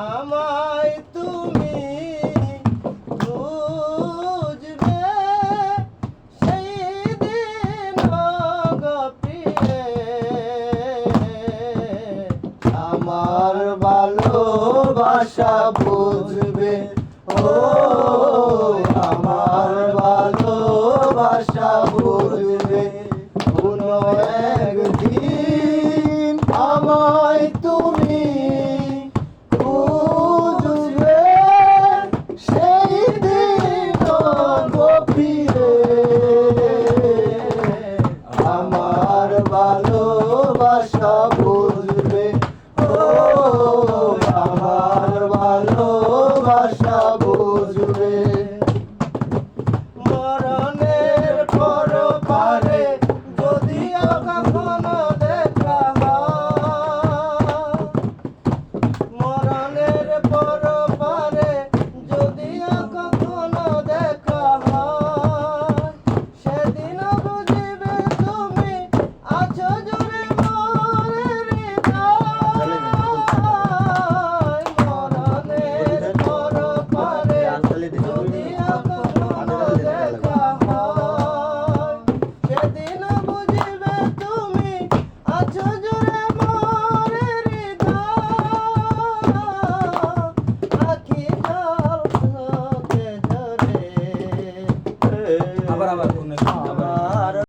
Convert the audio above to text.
আমায় তুমি বুঝবে সেই দিন গপিয়ে আমার ভালোবাসা বুঝবে ও আমার ভালোবাসা বুঝবে কোনো ফিরে আমার ভালোবাসা বুঝবে। ও আমার ভালোবাসা বুঝবে। बराबर पूर्ण